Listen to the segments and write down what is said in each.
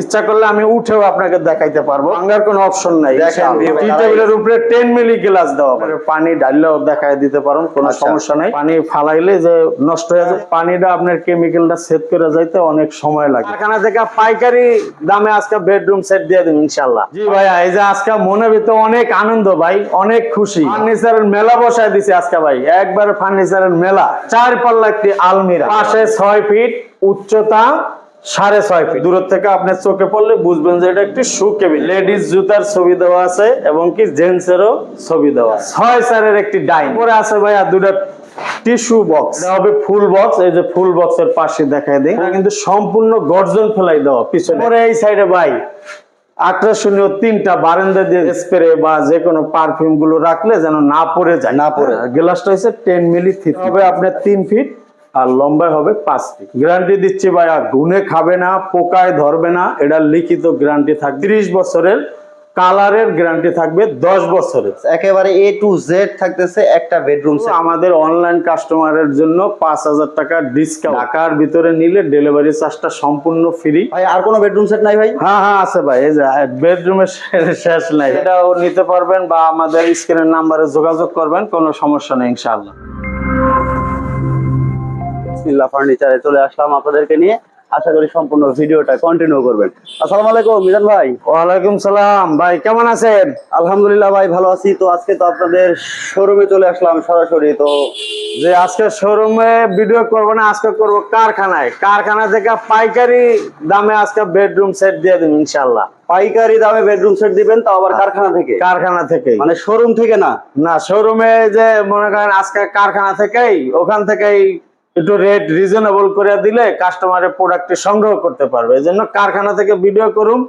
ইচ্ছা করলে আমি উঠেও আপনাকে দেখাইতে পারব। ভাঙ্গার কোনো অপশন নাই দেখেন, টি টেবিলের উপরে টেন মিলি গ্লাস দেওয়া পারে পানি ঢাললেও দেখাই দিতে পারেন কোনো আচ্ছা। সমস্যা নাই। পানি ফালাইলে যে নষ্ট হয়ে যায় পানিটা আপনার কেমিক্যালটা সেট করে যাইতে অনেক সময় লাগে। কারখানা থেকে পাইকারি দামে আজকে বেডরুম সেট দিয়ে দিন ইনশাল্লাহ জি ভাইয়া এই যে আজকে মনে ভিতরে অনেক আনন্দ ভাই অনেক খুশি। ফার্নিচারের মেলা বসায় দিছে আজকে ভাই একবারে ফার্নিচারের মেলা। চার পাল্লা একটি আলমিরা। পাশে ছয় ফিট উচ্চতা সাড়ে ছয় ফিট দূর থেকে আপনার চোখে পড়লে বুঝবেন যে এটা একটি শু কেবিন লেডিস জুতার ছবি দেওয়া আছে এবং কি জেন্টস এরও ছবি দেওয়া আছে। ছয় চারের একটি ডাইন। পরে আছে ভাইয়া দুটা টিস্যু বক্স হবে ফুল বক্স এই যে ফুল বক্সের পাশে দেখায় দিই। কিন্তু সম্পূর্ণ গর্জন ফেলাই দেওয়া পিছনে। পরে এই সাইডে ভাই আকর্ষণীয় তিনটা বারান্দা দিয়ে স্প্রে বা যে কোনো পারফিউমগুলো রাখলে যেন না পড়ে যায়। না পড়ে। গ্লাসটা হচ্ছে টেন মিলি থিক হবে আপনার তিন ফিট আর লম্বায় হবে পাঁচ ফিট গ্যারান্টি দিচ্ছি ভাইয়া গুনে খাবে না পোকায় ধরবে না এটা লিখিত গ্যারান্টি থাকবে। ত্রিশ বছরের কালারের গ্যারান্টি থাকবে দশ বছরের। একেবারে এ টু জেড থাকতেছে একটা বেডরুম আমাদের অনলাইন কাস্টমারের জন্য পাঁচ হাজার টাকা ডিসকাউন্ট ঢাকার ভিতরে নিলে ডেলিভারি চার্জটা সম্পূর্ণ ফ্রি ভাই আর কোনো বেডরুম সেট নাই ভাই? হ্যাঁ হ্যাঁ আছে ভাই এই যে বেডরুমের শেষ নাই। এটাও নিতে পারবেন বা আমাদের স্ক্রিনের নাম্বারে যোগাযোগ করবেন কোনো সমস্যা নেই ইনশাআল্লাহ। বিসমিল্লাহ ফার্নিচারে চলে আসলাম আপনাদেরকে নিয়ে। আশা করি সম্পূর্ণ ভিডিওটা কন্টিনিউ করবেন। আসসালামু আলাইকুম মিজান ভাই। ওয়ালাইকুম সালাম। ভাই কেমন আছেন? আলহামদুলিল্লাহ ভাই ভালো আছি। তো আজকে তো আপনাদের শোরুমে চলে আসলাম সরাসরি। তো যে আজকে শোরুমে ভিডিও করব না আজকে করব কারখানায়। কারখানা থেকে পাইকারি দামে আজকে বেডরুম সেট দিয়ে দিন ইনশাআল্লাহ। পাইকারি দামে বেডরুম সেট দিবেন তো আবার কারখানা থেকে? কারখানা থেকে মানে শোরুম থেকে না? না শোরুমে যে মনে করেন আজকে কারখানা থেকেই ওখান থেকেই একটু রেট রিজনেবল করে দিলে কাস্টমারের প্রোডাক্টটি সংগ্রহ করতে পারবে। এই জন্য কারখানা থেকে ভিডিও করুন।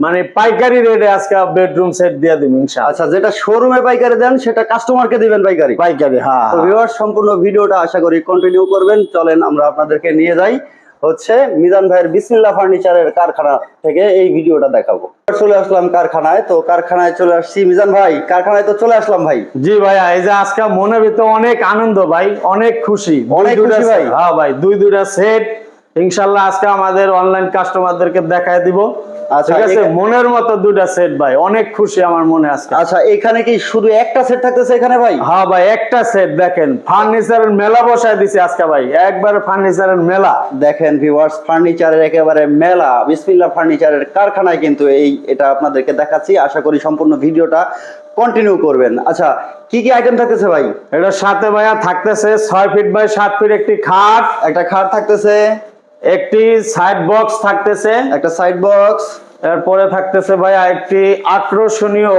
মানে পাইকারি রেটে আজকে বেডরুম সেট দিয়ে দিবেন ইনশাআল্লাহ। আচ্ছা যেটা শোরুমে পাইকারি দেন সেটা কাস্টমারকে দিবেন পাইকারি? পাইকারি হ্যাঁ তো ভিউয়ার সম্পূর্ণ ভিডিওটা আশা করি কন্টিনিউ করবেন। চলেন আমরা আপনাদেরকে নিয়ে যাই। হচ্ছে মিজান ভাইয়ের বিসমিল্লা ফার্নিচারের কারখানা থেকে এই ভিডিওটা দেখাবো। চলে আসলাম কারখানায় তো কারখানায় চলে আসছি। মিজান ভাই কারখানায় তো চলে আসলাম ভাই। জি ভাইয়া এই যে আজকে মনে ভিতরে অনেক আনন্দ ভাই অনেক খুশি। অনেক খুশি ভাই। হ্যাঁ ভাই দুই দুইটা সেট ইনশাল্লাহ আজকে আমাদের অনলাইন কাস্টমারদেরকে দেখায় দিব। আচ্ছা, ঠিক আছে? মনের মতো দুইটা সেট ভাই। অনেক খুশি আমার মনে আজকে। আচ্ছা এখানে কি শুধু একটা সেট থাকতেছে এখানে ভাই? হ্যাঁ ভাই একটা সেট দেখেন। ফার্নিচারের মেলা বসায় দিছে আজকে ভাই। একবার ফার্নিচারের মেলা। দেখেন ভিউয়ার্স ফার্নিচারের একেবারে মেলা। বিসমিল্লাহ ফার্নিচারের কারখানায় কিন্তু এই এটা আপনাদেরকে দেখাচ্ছি। আশা করি সম্পূর্ণ ভিডিওটা কন্টিনিউ করবেন। আচ্ছা কি কি আইটেম থাকতেছে ভাই? এটার সাথে ভাইয়া থাকতেছে ছয় ফিট বাই সাত ফিট একটি খাট। একটা খাট থাকতেছে। একটি সাইড বক্স থাকতেছে। একটা সাইড বক্স এরপরে থাকতেছে ভাইয়া একটি আকর্ষণীয়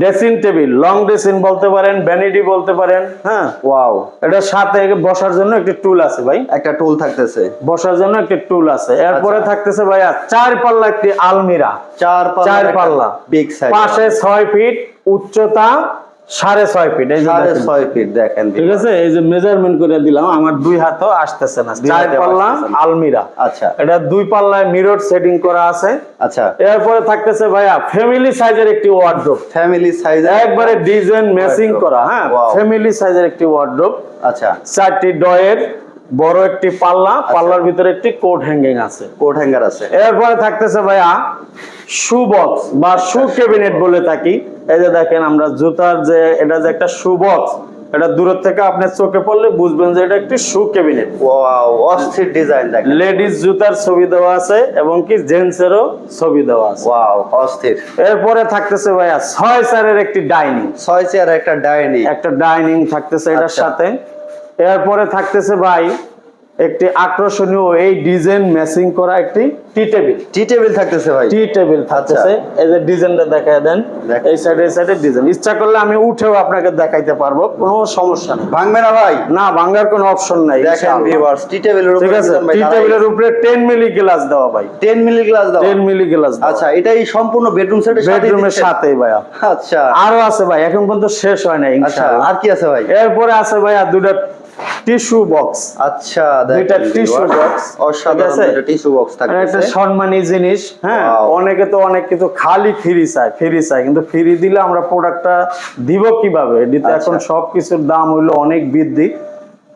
ড্রেসিং টেবিল লং ড্রেসিং বলতে পারেন ভ্যানিটি বলতে পারেন। হ্যাঁ। ওয়াও এটার সাথে বসার জন্য একটি টুল আছে ভাই। একটা টুল থাকতেছে। বসার জন্য একটি টুল আছে। এরপরে আচ্ছা। থাকতেছে ভাইয়া চার পাল্লা একটি আলমিরা। চার চার পাল্লা বিগ সাইজ পাশে ছয় ফিট উচ্চতা সাড়ে ছয় ফিট এই সাড়ে ছয় ফিট দেখেন ঠিক আছে এই যে মেজারমেন্ট করে দিলাম আমার দুই হাতও আসতেছে না চার পাল্লা আলমিরা। আচ্ছা। এটা দুই পাল্লায় মিরর সেটিং করা আছে। আচ্ছা। এরপরে থাকতেছে ভাইয়া ফ্যামিলি সাইজের একটি ওয়ার্ড্রোব ফ্যামিলি সাইজ একবারে ডিজাইন ম্যাচিং করা হ্যাঁ ফ্যামিলি সাইজের একটি ওয়ার্ড্রোব আচ্ছা। চারটি ডয়ের বড় একটি পাল্লা পাল্লার ভিতরে একটি কোট হ্যাঙ্গিং আছে। কোট হ্যাঙ্গার আছে। এরপরে থাকতেছে ভাইয়া শু বক্স বা শু ক্যাবিনেট বলে থাকি। এই যে দেখেন আমরা জুতার যে এটা যে একটা শু বক্স এটা দূরের থেকে আপনার চোখে পড়লে বুঝবেন যে এটা একটি শু ক্যাবিনেট ওয়াও অস্থির ডিজাইন দেখেন। লেডিস জুতার ছবি দেওয়া আছে এবং কি জেন্টস এরও ছবি দেওয়া আছে। ওয়াও অস্থির। এরপরে থাকতেছে ভাইয়া ছয় চারের একটি ডাইনিং ছয় চেয়ার একটা ডাইনিং একটা ডাইনিং থাকতেছে এটার আচ্ছা। সাথে। এরপরে থাকতেছে ভাই একটি আকর্ষণীয় এই ডিজাইন ম্যাচিং করা একটি টি টেবিল। টি টেবিল থাকতেছে ভাই। টি টেবিল থাকতেছে। এই যে ডিজাইনটা দেখায় দেন। এই সাইডে এই সাইডে ডিজাইন। ইচ্ছা করলে আমি উঠেও আপনাকে দেখাইতে পারব কোনো সমস্যা নেই। ভাঙবে না ভাই? না ভাঙার কোনো অপশন নাই দেখেন ভিউয়ার্স টি টেবিলের ঠিক উপরে আছে টি। টেবিলের উপরে 10 মিলি গ্লাস দেওয়া ভাই। 10 মিলি গ্লাস দাও 10 মিলি গ্লাস আচ্ছা এটাই সম্পূর্ণ বেডরুম সেটের সাথে বেডরুমের সাথেই ভাইয়া। আচ্ছা। আরও আছে ভাই এখন পর্যন্ত শেষ হয় নাই আচ্ছা ইনশাআল্লাহ। আর কি আছে ভাই? এরপরে আছে ভাই আর দুটো টিস্যু বক্স। আচ্ছা দুইটা টিস্যু বক্স। অসাধারণ? একটা টিস্যু বক্স এটা একটা সম্মানী জিনিস হ্যাঁ? অনেকে তো অনেক কিছু খালি ফ্রি চায় ফ্রি চায় কিন্তু ফ্রি দিলে আমরা প্রোডাক্টটা দিব কীভাবে? এটিতে আচ্ছা। এখন সবকিছুর দাম হলো অনেক বৃদ্ধি।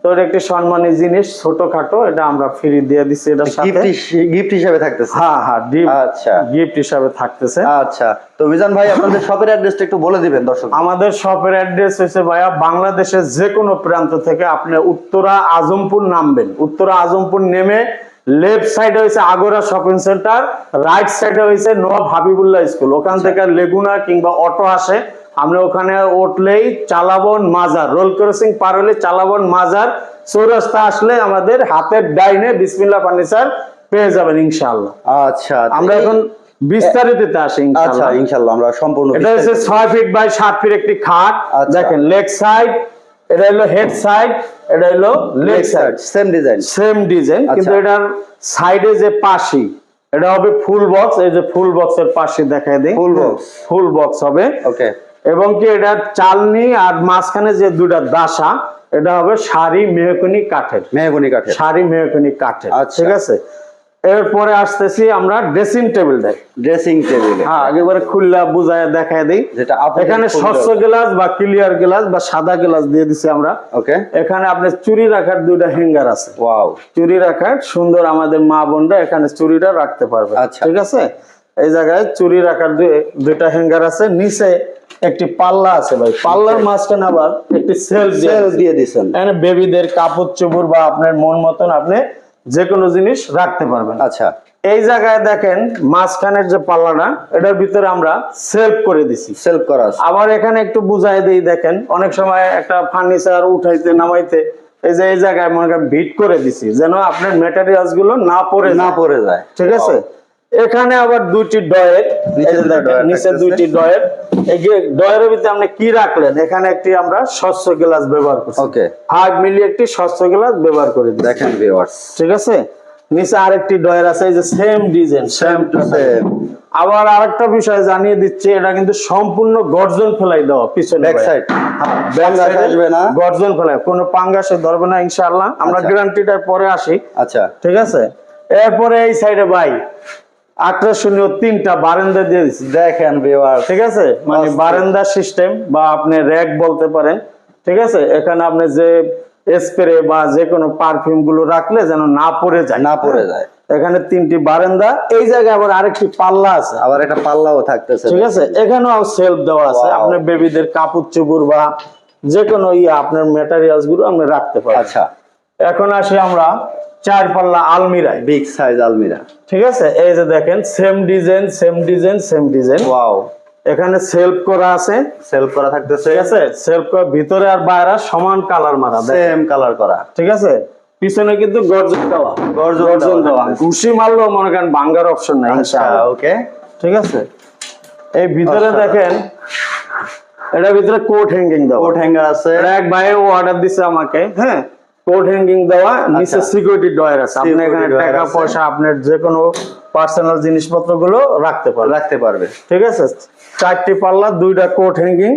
তো এটা একটি সম্মানী জিনিস ছোটখাটো এটা আমরা ফ্রি দিয়ে দিচ্ছি এটা সাথে। গিফট গিফট হিসেবে থাকতেছে? হ্যাঁ হ্যাঁ আচ্ছা। গিফট হিসেবে থাকতেছে। আচ্ছা। তো মিজান ভাই আপনাদের শপের অ্যাড্রেসটা একটু বলে দিবেন দর্শক আমাদের শপের অ্যাড্রেস হচ্ছে ভাইয়া বাংলাদেশের যে কোনো প্রান্ত থেকে আপনি উত্তরা আজমপুর নামবেন। উত্তরা আজমপুর নেমে লেফট সাইডে হয়েছে আগরা শপিং সেন্টার রাইট সাইডে হয়েছে নবাব হাবিবুল্লাহ স্কুল ওখান থেকে লেগুনা কিংবা অটো আসে। আমরা ওখানে উঠলেই চালাবন মাজার রোল ক্রসিং পার হলে চালাবন মাজার চৌরাস্তা আসলে আমাদের হাতের ডাইনে বিসমিল্লা ফার্নিচার পেয়ে যাবেন ইনশাআল্লাহ। আচ্ছা আমরা এখন বিস্তারিততে আসি আচ্ছা ইনশাল্লাহ আমরা সম্পূর্ণ এটা হচ্ছে বিস্তারিত- ছয় ফিট বাই সাত ফিট একটি খাট। আচ্ছা। দেখেন লেগ সাইড এটা হলো হেড সাইড এটা হলো leg side same design same design কিন্তু। এটার সাইডে যে পাশি এটা হবে ফুল বক্স এই যে ফুল বক্সের পাশে দেখাই দিই। ফুল বক্স ফুল বক্স হবে। ওকে এবং কি এটা চালনি আর মাঝখানে যে দুটা দাসা এটা হবে শাড়ি মেহকনি কাঠের। মেহগনি কাঠের। শাড়ি মেহকনি কাঠের আচ্ছা। ঠিক আছে? এরপরে আসতেছি আমরা ড্রেসিং টেবিলটাই ড্রেসিং টেবিল হ্যাঁ একেবারে খুললা বুঝায় দেখায় দিই। যেটা এখানে। স্বচ্ছ গ্লাস বা ক্লিয়ার গ্লাস বা সাদা গ্লাস দিয়ে দিছি আমরা। ওকে। এখানে আপনি চুরি রাখার দুইটা হ্যাঙ্গার আছে। ওয়াও চুরি রাখার সুন্দর আমাদের মা বোনরা এখানে চুরিটা রাখতে পারবে। আচ্ছা। ঠিক আছে? এই জায়গায় চুরি রাখার দুই- দুইটা হ্যাঙ্গার আছে। নিচে একটি পাল্লা আছে ভাই। পাল্লার মাঝখানে আবার একটি সেল সেল দিয়ে দিছেন। এখানে বেবিদের কাপড় চোপড় বা আপনার মন মতন আপনি যে কোনো জিনিস রাখতে পারবেন। আচ্ছা। এই জায়গায় দেখেন মাঝখানের যে পাল্লাটা এটার ভিতরে আমরা সেলফ করে দিছি। সেলফ করা আবার এখানে একটু বুঝাই দিই দেখেন অনেক সময় একটা ফার্নিচার উঠাইতে নামাইতে এই যে এই জায়গায় মনে করেন ভিট করে দিছি যেন আপনার ম্যাটেরিয়ালসগুলো না পড়ে না না পড়ে যায়। ঠিক আছে? এখানে আবার দুইটি ডয়ের নিচে দুইটি ডয়ের এই যে ডয়ের ভিতরে আপনি কি রাখলেন? এখানে একটি আমরা স্বচ্ছ গ্লাস ব্যবহার করছি। ওকে। মিলি একটি স্বচ্ছ গ্লাস ব্যবহার করে দেখেন ভিউয়ার্স ঠিক আছে? নিচে আরেকটি ডয়ের আছে এই যে same design same to same আবার আরেকটা বিষয় জানিয়ে দিচ্ছি এটা কিন্তু সম্পূর্ণ গর্জন ফেলাই দেওয়া পিছনে ব্যাক সাইড ব্যাক আসবে না। গর্জন ফেলাই কোনো পাঙ্গাসে ধরবে না ইনশাআল্লাহ। আমরা আচ্ছা। গ্যারান্টিটা পরে আসি। আচ্ছা। ঠিক আছে? এরপরে এই সাইডে ভাই আকর্ষণীয় তিনটা বারান্দা দিয়ে দিচ্ছি দেখেন ঠিক আছে? মানে। বারান্দা সিস্টেম বা আপনি র্যাক বলতে পারেন ঠিক আছে? এখানে আপনি যে স্প্রে বা যে কোনো পারফিউমগুলো রাখলে যেন না পড়ে যায়। না পড়ে যায়। এখানে তিনটি বারান্দা এই জায়গায় আবার আরেকটি পাল্লা আছে। আবার একটা পাল্লাও থাকতেছে। ঠিক আছে? এখানেও সেলফ দেওয়া আছে. আপনার বেবিদের কাপড় চোপড় বা যে কোনো ইয়ে আপনার ম্যাটেরিয়ালসগুলো আপনি রাখতে পারেন। আচ্ছা। এখন আসি আমরা চার পাল্লা আলমিরায় বিগ সাইজ আলমিরা। ঠিক আছে? এই যে দেখেন same design same design same design wow এখানে সেলফ করা আছে। সেলফ করা থাকতেছে। ঠিক আছে? সেলফ করা ভিতরে আর বাইরে সমান কালার মারা। সেম কালার করা। ঠিক আছে? পিছনে কিন্তু গর্জন দেওয়া। গর্জন গর্জন দেওয়া। ঘুষি মারলেও মনে করেন ভাঙ্গার অপশন নাই আচ্ছা ইনশাআল্লাহ। ওকে ঠিক আছে? এই ভিতরে আচ্ছা। দেখেন এটা ভিতরে কোট হ্যাঙ্গিং দেওয়া। কোট হ্যাঙ্গার আছে। এটা এক ভাই ও অর্ডার দিছে আমাকে হ্যাঁ? কোট হ্যাঙ্গিং দেওয়া নিচে সিকিউরিটি ডয়ার আছে। আপনি এখানে টাকা পয়সা আপনার যে কোনো পার্সোনাল জিনিসপত্রগুলো রাখতে পারবেন। রাখতে পারবে ঠিক আছে? চারটি পাল্লা দুইটা কোট হ্যাঙ্গিং।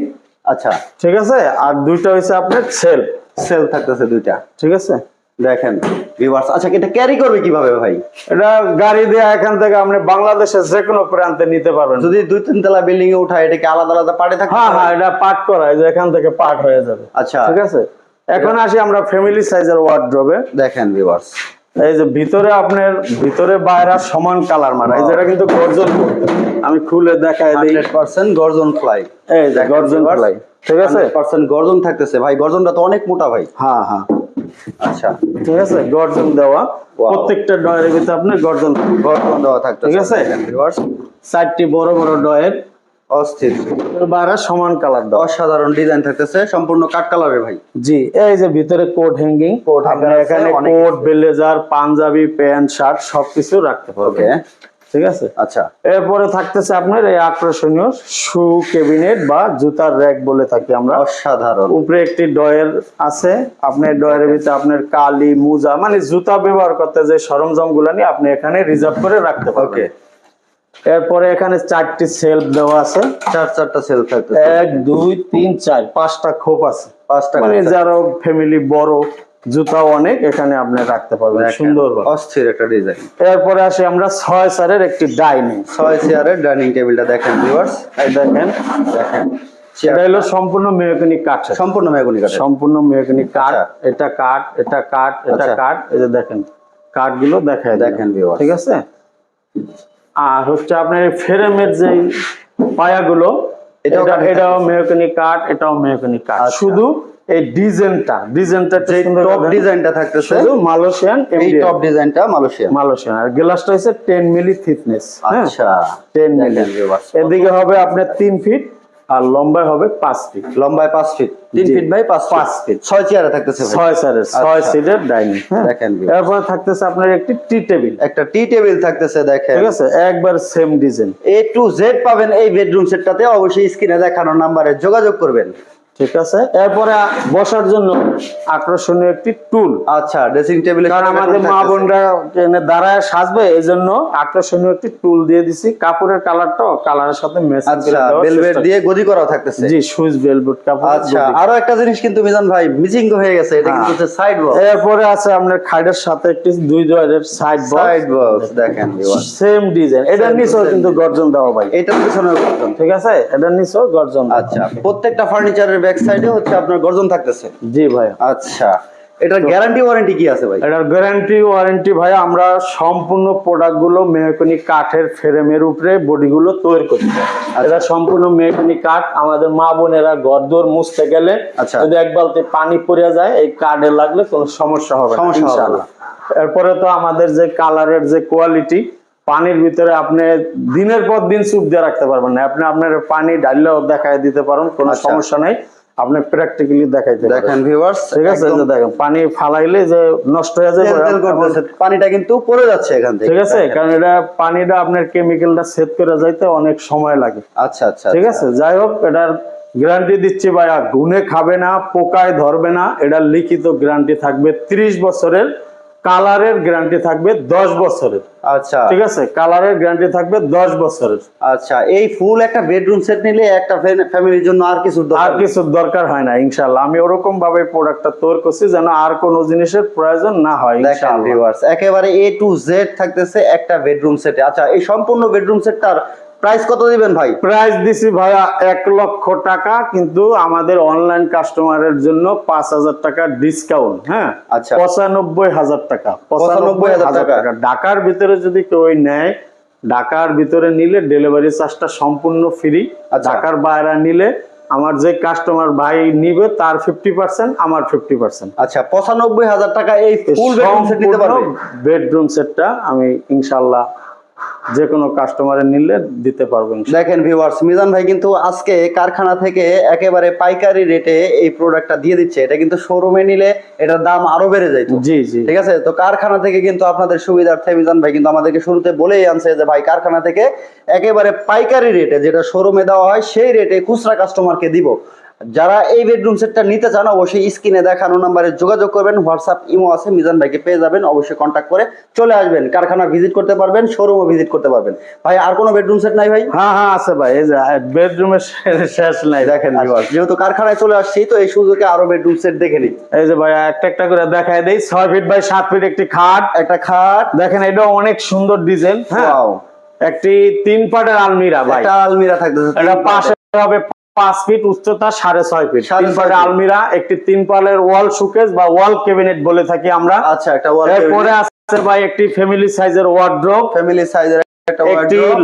আচ্ছা। ঠিক আছে? আর দুইটা আপনার সেল। সেল থাকতেছে দুইটা। ঠিক আছে? দেখেন ভিউয়ার্স আচ্ছা এটা ক্যারি করবে কীভাবে ভাই? এটা গাড়ি দিয়ে এখান থেকে আপনি বাংলাদেশের যে কোনো প্রান্তে নিতে পারবেন। যদি দুই তিন তলা বিল্ডিং এ উঠায় এটাকে আলাদা আলাদা পার্টে থাকতে হ্যাঁ হ্যাঁ এটা পার্ট করা যে এখান থেকে পার্ট হয়ে যাবে। আচ্ছা। ঠিক আছে? এখন আসি আমরা ফ্যামিলি সাইজের ওয়ার্ড্রোবে দেখেন ভিউয়ার্স এই যে ভিতরে আপনার ভিতরে বাইরে সমান কালার মারা এই যেটা কিন্তু গর্জন আমি খুলে দেখাই দিই। 100% গর্জন ফ্লাই এই যে গর্জন ফ্লাই ঠিক আছে? 100% গর্জন থাকতেছে। ভাই গর্জনটা তো অনেক মোটা ভাই। হ্যাঁ হ্যাঁ। আচ্ছা। ঠিক আছে? গর্জন দেওয়া। প্রত্যেকটা ডয়ের ভিতরে আপনি গর্জন গর্জন দেওয়া থাকতেছে। ঠিক আছে। চারটি বড় বড় ডয়ের। অস্থির। বাইরে সমান কালার দেওয়া অসাধারণ ডিজাইন থাকতেছে সম্পূর্ণ কাট কালারের ভাই। জি এই যে ভিতরে কোট হ্যাঙ্গিং Coat hanger এখানে coat blazer panjabi pant shirt সবকিছু রাখতে পারবে ঠিক আছে? আচ্ছা। এরপরে থাকতেছে আপনার এই আকর্ষণীয় শু ক্যাবিনেট বা জুতার র্যাক বলে থাকি আমরা। অসাধারণ। উপরে একটি ডয়ের আছে আপনার ডয়ের ভিতরে আপনার কালি মুজা মানে জুতা ব্যবহার করতে যে সরঞ্জামগুলা নিয়ে আপনি এখানে রিজার্ভ করে রাখতে পারবেন। এরপরে এখানে চারটি সেলফ দেওয়া আছে। চার চারটা সেলফ থাকতেছে। এক দুই তিন চার পাঁচটা খোপ আছে। পাঁচটা মানে যারা ফ্যামিলি বড় জুতা অনেক এখানে আপনি রাখতে পারবেন। সুন্দর অস্থির একটা ডিজাইন এরপরে আসি আমরা ছয় সারের একটি ডাইনিং ছয় চেয়ারের ডাইনিং টেবিলটা দেখেন ভিউয়ার্স এই দেখেন। দেখেন এটা হলো সম্পূর্ণ মেকানিক কাঠ। সম্পূর্ণ মেগুনি কাঠের সম্পূর্ণ মেকানিক কাঠ। আচ্ছা। এটা কাঠ এটা কাঠ এটা আচ্ছা। কাঠ। এই যে দেখেন কাঠগুলো দেখায় দেখেন viewers। ঠিক আছে? আর হচ্ছে আপনার ফ্রেমের যে পায়াগুলো এটাও কাঠ। এটাও কাঠ। আচ্ছা। শুধু এই ডিজাইনটা ডিজাইনটা টপ ডিজাইনটা থাকতেছে শুধু মালয়েশিয়ান এই টপ ডিজাইনটা মালয়েশিয়ান মালয়েশিয়ান আর গ্লাসটা হচ্ছে টেন মিলি থিকনেস আচ্ছা। টেন মিলি এদিকে হবে আপনার তিন ফিট আর লম্বায় হবে পাঁচ ফিট লম্বায় পাঁচ ফিট তিন ফিট বাই পাঁচ পাঁচ ফিট ছয় চেয়ারে থাকতেছে ছয় চেয়ারে ছয় আচ্ছা। সিটের ডাইনিং হ্যাঁ। দেখেন এরপরে থাকতেছে আপনার একটি টি টেবিল একটা টি টেবিল থাকতেছে দেখেন। ঠিক আছে? একবার same design A to Z পাবেন এই বেডরুম সেটটাতে অবশ্যই স্ক্রিনে দেখানো নাম্বারে যোগাযোগ করবেন। ঠিক আছে? এরপরে বসার জন্য আকর্ষণীয় একটি টুল আচ্ছা ড্রেসিং টেবিলে কারণ আমাদের মা বোনরা দাঁড়ায় সাজবে এই জন্য আকর্ষণীয় একটি টুল দিয়ে দিছি। কাপড়ের কালারটাও কালারের সাথে ম্যাচ আচ্ছা ভেলভেট দিয়ে গদি করাও থাকতেছে। জি সুইচ বেলবুট কাপড় আচ্ছা আরও একটা জিনিস কিন্তু মিজান ভাই মিসিং হয়ে গেছে। এটা কিন্তু হচ্ছে সাইড বক্স এরপরে আছে আপনার খাইডের সাথে একটি দুই drawer side side box box দেখেন। সেম ডিজাইন এটার নিচেও কিন্তু গর্জন দেওয়া ভাই। এটার পিছনে গর্জন। ঠিক আছে? এটার নিচেও গর্জন। আচ্ছা প্রত্যেকটা ফার্নিচারের ব্যাক সাইডে হচ্ছে আপনার গর্জন থাকতেছে জি ভাই আচ্ছা এটার গ্যারান্টি ওয়ারেন্টি কি আছে ভাই এটার গ্যারান্টি ওয়ারেন্টি ভাই আমরা সম্পূর্ণ প্রোডাক্টগুলো মেহকনি কাঠের ফ্রেমের উপরে বডি গুলো তৈরি করি আচ্ছা। এটা সম্পূর্ণ মেহকনি কাঠ আমাদের মা বোনেরা গদ্দর মুছতে গেলে আচ্ছা। যদি এক বালতি পানি পড়ে যায় এই কাঠে লাগলে কোনো সমস্যা হবে না, ইনশাআল্লাহ। এরপরে তো আমাদের যে কালারের যে কোয়ালিটি পানির ভিতরে আপনি দিনের পর দিন চুপ দিয়ে রাখতে পারবেন না আপনি আপনার পানি ডাললেও দেখায় দিতে পারেন কোনো আচ্ছা। সমস্যা নাই আপনি প্র্যাকটিক্যালি দেখাইতে দেখেন ভিউয়ার্স ঠিক আছে যে দেখেন পানি ফালাইলে যে নষ্ট হয়ে যায় পানিটা কিন্তু পড়ে যাচ্ছে এখান থেকে। ঠিক আছে কারণ এটা পানিটা আপনার কেমিক্যালটা সেট করে যাইতে অনেক সময় লাগে। আচ্ছা আচ্ছা ঠিক আছে যাই হোক এটার গ্যারান্টি দিচ্ছি ভাইয়া গুনে খাবে না পোকায় ধরবে না এটার লিখিত গ্যারান্টি থাকবে 30 বছরের কালারের গ্যারান্টি থাকবে 10 বছরের। আচ্ছা। ঠিক আছে? কালারের গ্যারান্টি থাকবে 10 বছরের। আচ্ছা এই ফুল একটা বেডরুম সেট নিলে একটা ফ্যামিলির জন্য আর কিছু আর কিছু দরকার হয় না ইনশাআল্লাহ। আমি ওরকম ভাবে প্রোডাক্টটা তৈরি করছি যেন আর কোনো জিনিসের প্রয়োজন না হয় দেখেন ইনশাআল্লাহ। ভিউয়ার্স একেবারে এ টু জেড থাকতেছে একটা বেডরুম সেটে। আচ্ছা এই সম্পূর্ণ বেডরুম সেটটার প্রাইস কত দিবেন ভাই প্রাইস দিছি ভাইয়া এক লক্ষ টাকা কিন্তু আমাদের অনলাইন কাস্টমারের জন্য পাঁচ হাজার টাকা ডিসকাউন্ট হ্যাঁ আচ্ছা। পঁচানব্বই হাজার টাকা 95,000 টাকা। ঢাকার ভিতরে যদি কেউ নেয় ঢাকার ভিতরে নিলে ডেলিভারি চার্জটা সম্পূর্ণ ফ্রি আচ্ছা। ঢাকার বাইরে নিলে আমার যে কাস্টমার ভাই নিবে তার ফিফটি পার্সেন্ট আমার ফিফটি পার্সেন্ট আচ্ছা পঁচানব্বই হাজার টাকা এই ফুল বেডরুম সেট নিতে পারবে বেডরুম সেটটা আমি ইনশাল্লাহ যে কোনো কাস্টমারে নিলে দিতে পারব ইনশাল্লাহ। দেখেন ভিউয়ার্স মিজান ভাই কিন্তু আজকে কারখানা থেকে একেবারে পাইকারি রেটে এই প্রোডাক্টটা দিয়ে দিচ্ছে। এটা কিন্তু শোরুমে নিলে এটার দাম আরও বেড়ে যায় জি জি। ঠিক আছে? তো কারখানা থেকে কিন্তু আপনাদের সুবিধার্থে মিজান ভাই কিন্তু আমাদেরকে শুরুতে বলেই আনছে যে ভাই কারখানা থেকে একেবারে পাইকারি রেটে যেটা শোরুমে দেওয়া হয় সেই রেটে খুচরা কাস্টমারকে দিব। যারা এই বেডরুম সেটটা নিতে চান অবশ্যই স্ক্রিনে দেখানো নাম্বারে যোগাযোগ করবেন। হোয়াটসঅ্যাপ ইমো আছে মিজান ভাইকে পেয়ে যাবেন। অবশ্যই কন্ট্যাক্ট করে চলে আসবেন। কারখানা ভিজিট করতে পারবেন শোরুমও ভিজিট করতে পারবেন। ভাই আর কোনো বেডরুম সেট নাই ভাই? হ্যাঁ হ্যাঁ আছে ভাই। এই যে বেডরুমের শেষ নাই। দেখেন যেহেতু কারখানায় চলে আসছি তো এই সুযোগে আরও বেডরুম সেট দেখে নিই। এই যে ভাই একটা একটা করে দেখায় দেই। ছয় ফিট বাই সাত ফিট একটি খাট। একটা খাট। দেখেন এটা অনেক সুন্দর ডিজাইন হ্যাঁ একটি তিন পাটের আলমিরা ভাই। আলমিরা থাকতেছে। এটা পাশে হবে পাঁচ ফিট উচ্চতা সাড়ে ছয় ফিট। তিন আলমিরা একটি তিন পালের ওয়াল সুকেস বা ওয়াল ক্যাবিনেট বলে থাকি আমরা। আচ্ছা একটা ওয়াল এরপরে আছে ভাই একটি ফ্যামিলি সাইজের ওয়ার্ড্রোপ ফ্যামিলি সাইজের একটা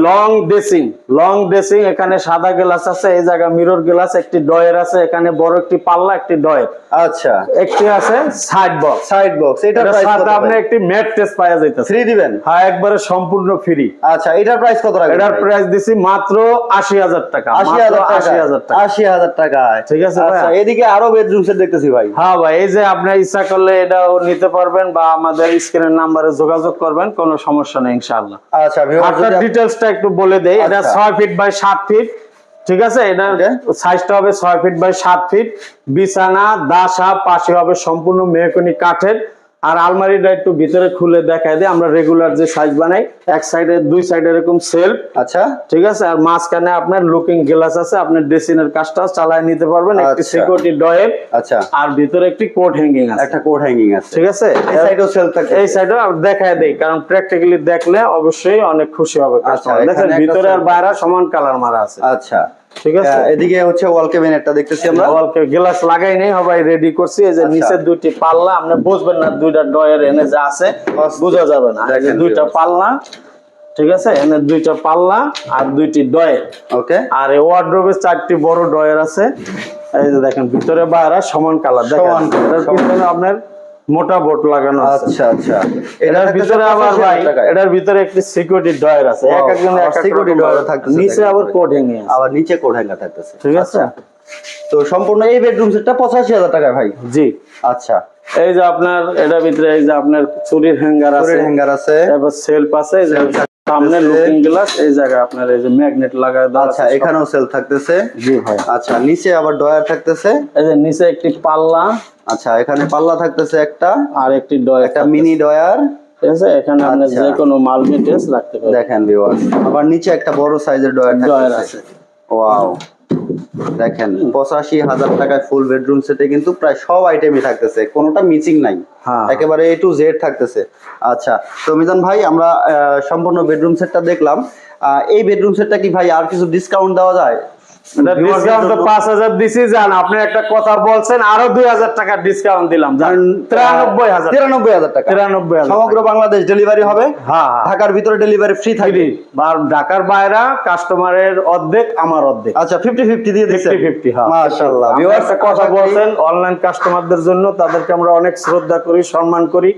লং ড্রেসিং লং ড্রেসিং এখানে সাদা গ্লাস আছে এই জায়গা মিরর গ্লাস একটি ডয়ের আছে এখানে বড় একটি পাল্লা একটি ডয়ের আচ্ছা। একটি আছে সাইড বক্স সাইড বক্স এটা সাথে আপনি একটি ম্যাট টেস্ট পাওয়া যাইতেছে। ফ্রি দিবেন? হ্যাঁ একবারে সম্পূর্ণ ফ্রি আচ্ছা এটার প্রাইস কত রাখবেন এটার প্রাইস দিছি মাত্র আশি হাজার টাকা আশি মাত্র হাজার টাকা। আশি হাজার টাকা। ঠিক আছে? আচ্ছা এদিকে আরও বেডরুম সেট দেখতেছি ভাই। হ্যাঁ ভাই এই যে আপনি ইচ্ছা করলে এটাও নিতে পারবেন বা আমাদের স্ক্রিনের নাম্বারে যোগাযোগ করবেন কোনো সমস্যা নেই ইনশাআল্লাহ। আচ্ছা আপনার ডিটেইলসটা একটু বলে দেই। এটা আচ্ছা। ছয় ফিট বাই সাত ফিট ঠিক আছে? এটার সাইজটা হবে ছয় ফিট বাই সাত ফিট বিছানা দাসা পাশে হবে সম্পূর্ণ মেহকনি কাঠের। আর আলমারিটা একটু ভিতরে খুলে দেখায় দিই আমরা রেগুলার যে সাইজ বানাই এক সাইডে দুই সাইডে এরকম সেলফ আচ্ছা। ঠিক আছে? আর মাঝখানে আপনার লুকিং গ্লাস আছে আপনি ড্রেসিং এর কাজটা চালায় নিতে পারবেন একটি আচ্ছা। সিকিউরিটি ডয়ের আচ্ছা। আর ভিতরে একটি কোট হ্যাঙ্গিং আছে। একটা কোট হ্যাঙ্গিং আছে। ঠিক আছে? এই সাইডেও সেল থাকে এই সাইডে দেখায় দেই কারণ প্র্যাকটিক্যালি দেখলে অবশ্যই অনেক খুশি হবে আচ্ছা, কাস্টমার দেখেন ভিতরে আর বাইরে সমান কালার মারা আছে। আচ্ছা। ঠিক আছে? এদিকে হচ্ছে ওয়াল ক্যাবিনেটটা দেখতেছি আমরা। গ্লাস লাগাই নেই সবাই রেডি করছি। এই যে আচ্ছা। দুইটি পাল্লা আপনি বুঝবেন না দুইটা ডয়ের এনে যা আছে বোঝা যাবে না। দুইটা পাল্লা ঠিক আছে? এনে দুইটা পাল্লা আর দুইটি ডয়ের ওকে আর এই ওয়ার্ড্রোবে চারটি বড় ডয়ের আছে। এই যে দেখেন ভিতরে বাইরে সমান কালার। দেখেন আপনার মোটা বোর্ড লাগানো আচ্ছা আচ্ছা। এটার ভিতরে আবার ভাই এটার ভিতরে একটি সিকিউরিটি ডয়ার আছে। এক একজন এক সিকিউরিটি ডয়ার থাকতেছে নিচে আবার কোড হ্যাঙ্গিং আছে। আবার নিচে কোড হ্যাঙ্গার থাকতেছে। ঠিক আছে? তো সম্পূর্ণ এই বেডরুম সেটটা পঁচাশি হাজার টাকা ভাই। জি। আচ্ছা। এই যে আপনার এটার ভিতরে এই যে আপনার চুরির হ্যাঙ্গার আছে। চুরির হ্যাঙ্গার আছে। তারপর সেলফ আছে। সামনে লুকিং গ্লাস এই জায়গায় আপনার এই যে ম্যাগনেট লাগা আচ্ছা এখানেও সেল থাকতেছে। জি ভাই। আচ্ছা নিচে আবার ডয়ার থাকতেছে। এই যে নিচে একটি পাল্লা। আচ্ছা এখানে পাল্লা থাকতেছে একটা। আর একটি ডয়ার একটা মিনি ডয়ার ঠিক আছে এখানে আপনি আচ্ছা। যে কোনো মাল মেটেরিয়ালস রাখতে পারবেন দেখেন ভিউয়ার্স আবার নিচে একটা বড় সাইজের ডয়ার ডয়ার আছে। ওয়াও দেখেন পঁচাশি হাজার টাকায় ফুল বেডরুম সেটে কিন্তু প্রায় সব আইটেমই থাকতেছে কোনোটা মিসিং নাই। হ্যাঁ। একেবারে এ টু জেড থাকতেছে। আচ্ছা তো মিজান ভাই আমরা সম্পূর্ণ বেডরুম সেটটা দেখলাম। আহ, এই বেডরুম সেটটা কি ভাই আর কিছু ডিসকাউন্ট দেওয়া যায়? ডিসকাউন্ট তো পাঁচ হাজার দিছি যান আপনি একটা কথা বলছেন আরও দুই হাজার টাকা ডিসকাউন্ট দিলাম তিরানব্বই হাজার। তিরানব্বই হাজার টাকা। তিরানব্বই সমগ্র বাংলাদেশ ডেলিভারি হবে। হ্যাঁ হ্যাঁ। ঢাকার ভিতরে ডেলিভারি ফ্রি থাকবে। আর ঢাকার বাইরা কাস্টমারের অর্ধেক আমার অর্ধেক। আচ্ছা ফিফটি ফিফটি দিয়ে দিচ্ছেন। ফিফটি হ্যাঁ। একটা কথা বলছেন অনলাইন কাস্টমারদের জন্য তাদেরকে আমরা অনেক শ্রদ্ধা করি সম্মান করি।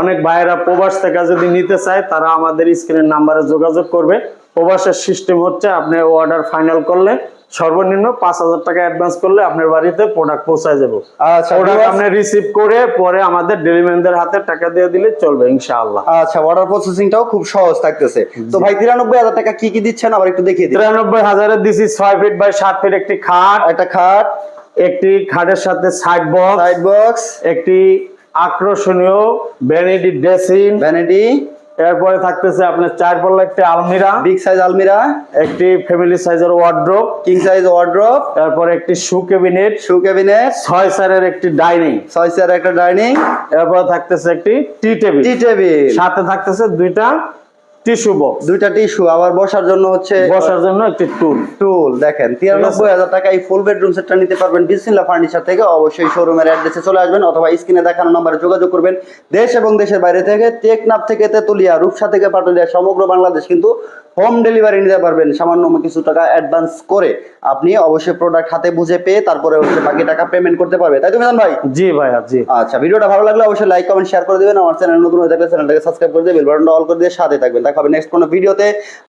অনেক ভাইয়েরা প্রবাস থেকে যদি নিতে চায় তারা আমাদের স্ক্রিনের নাম্বারে যোগাযোগ করবে। প্রবাসের সিস্টেম হচ্ছে আপনি অর্ডার ফাইনাল করলে সর্বনিম্ন পাঁচ হাজার টাকা অ্যাডভান্স করলে আপনার বাড়িতে প্রোডাক্ট পৌঁছায় যাব। আচ্ছা প্রোডাক্ট আপনি রিসিভ করে পরে আমাদের ডেলিভারিদের হাতে টাকা দিয়ে দিলে চলবে ইনশাআল্লাহ। আচ্ছা অর্ডার প্রসেসিংটাও খুব সহজ থাকতেছে। তো ভাই তিরানব্বই হাজার টাকা কি কি দিচ্ছেন? আবার একটু দেখিয়ে দিন। তিরানব্বই হাজারে দিছি ছয় ফিট বাই সাত ফিট একটি খাট একটা খাট। একটি খাটের সাথে সাইড বক্স সাইড বক্স একটি আকর্ষণীয় ভ্যানিটি ড্রেসিং ভ্যানিটি এরপরে থাকতেছে আপনার চার পাল্লা একটি আলমিরা বিগ সাইজ আলমিরা। একটি ফ্যামিলি সাইজের ওয়ার্ড্রোপ কিং সাইজ ওয়ার্ড্রপ এরপর একটি শু ক্যাবিনেট শু ক্যাবিনেট ছয় সারের একটি ডাইনিং ছয় সারের একটা ডাইনিং এরপরে থাকতেছে একটি টি টেবিল টি টেবিল সাথে থাকতেছে দুইটা টিস্যু বক্স। দুইটা টিস্যু আবার বসার জন্য হচ্ছে বসার জন্য একটি টুল। টুল দেখেন তিরানব্বই হাজার টাকা এই ফুল বেডরুম সেটটা নিতে পারবেন বিসমিল্লা ফার্নিচার থেকে। অবশ্যই শোরুমের অ্যাড্রেসে চলে আসবেন অথবা স্ক্রিনে দেখানো নম্বরে যোগাযোগ করবেন। দেশ এবং দেশের বাইরে থেকে টেকনাফ থেকে তেতুলিয়া রূপসা থেকে পাটুলিয়া সমগ্র বাংলাদেশ কিন্তু হোম ডেলিভারি নিতে পারবেন। সামান্য কিছু টাকা অ্যাডভান্স করে আপনি অবশ্যই প্রোডাক্ট হাতে বুঝে পেয়ে তারপরে হচ্ছে বাকি টাকা পেমেন্ট করতে পারবে। তাই তো মিজান ভাই? জি ভাই জি। আচ্ছা ভিডিওটা ভালো লাগলে অবশ্যই লাইক কমেন্ট শেয়ার করে দিবেন। আমার চ্যানেল নতুন হয়ে থাকলে চ্যানেলটাকে সাবস্ক্রাইব করে দিয়ে বেল বাটনটা অল করে দিয়ে সাথে থাকবেন। দেখা হবে নেক্সট কোনো ভিডিওতে